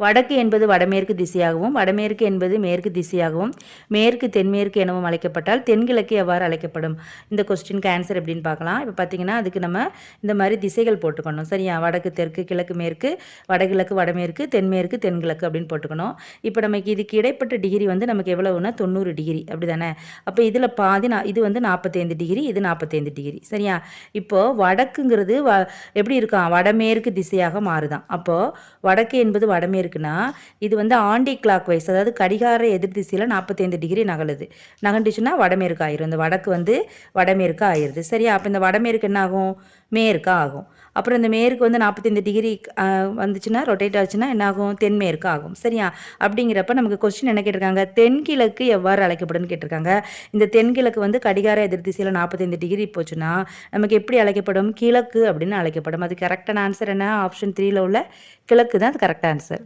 வடக்கு என்பது வடமேற்கு திசையாகவும் வடமேற்கு என்பது மேற்கு திசையாகவும் மேற்கு தென்மேற்கு எனவும் அழைக்கப்பட்டால் தென்கிழக்கு எவ்வாறு அழைக்கப்படும். இந்த கொஸ்டினுக்கு ஆன்சர் எப்படின்னு பார்க்கலாம். இப்போ பார்த்தீங்கன்னா அதுக்கு நம்ம இந்த மாதிரி திசைகள் போட்டுக்கணும். சரியா? வடக்கு தெற்கு கிழக்கு மேற்கு வடகிழக்கு வடமேற்கு தென்மேற்கு தென்கிழக்கு அப்படின்னு போட்டுக்கணும். இப்போ நமக்கு இதுக்கு இடைப்பட்ட டிகிரி வந்து நமக்கு எவ்வளவுனா தொண்ணூறு டிகிரி அப்படி தானே அப்போ இதில் பாதி நான் இது வந்து நாற்பத்தைந்து டிகிரி இது நாற்பத்தைந்து டிகிரி சரியா? இப்போது வடக்குங்கிறது வ எப்படி இருக்கான்? வடமேற்கு திசையாக மாறுதான். அப்போது வடக்கு என்பது வடமேற்கு இருக்குன்னா இது வந்து ஆண்டி கிளாக் வைஸ் அதாவது கடிகார எதிர் திசையில் நாற்பத்தைந்து டிகிரி நகலுது. நகண்டுச்சுன்னா வடமேற்கு ஆயிரும். இந்த வடக்கு வந்து வடமேற்கு ஆயிடுது. சரியா? அப்போ இந்த வடமேற்கு என்ன ஆகும் மேற்கு ஆகும். அப்புறம் இந்த மேற்கு வந்து நாற்பத்தைந்து டிகிரி வந்துச்சுன்னா ரொட்டேட் ஆச்சுன்னா என்ன ஆகும் தென்மேற்கு ஆகும். சரியா? அப்படிங்கிறப்ப நமக்கு கொஸ்டின் என்ன கேட்டிருக்காங்க? தென்கிழக்கு எவ்வாறு அழைக்கப்படுன்னு கேட்டிருக்காங்க. இந்த தென்கிழக்கு வந்து கடிகார எதிர் திசையில் நாற்பத்தைந்து டிகிரி போச்சுன்னா நமக்கு எப்படி அழைக்கப்படும்? கிழக்கு அப்படின்னு அழைக்கப்படும். அது கரெக்டான ஆன்சர் என்ன? ஆப்ஷன் த்ரீல உள்ள கிழக்கு தான் அது கரெக்ட் ஆன்சர்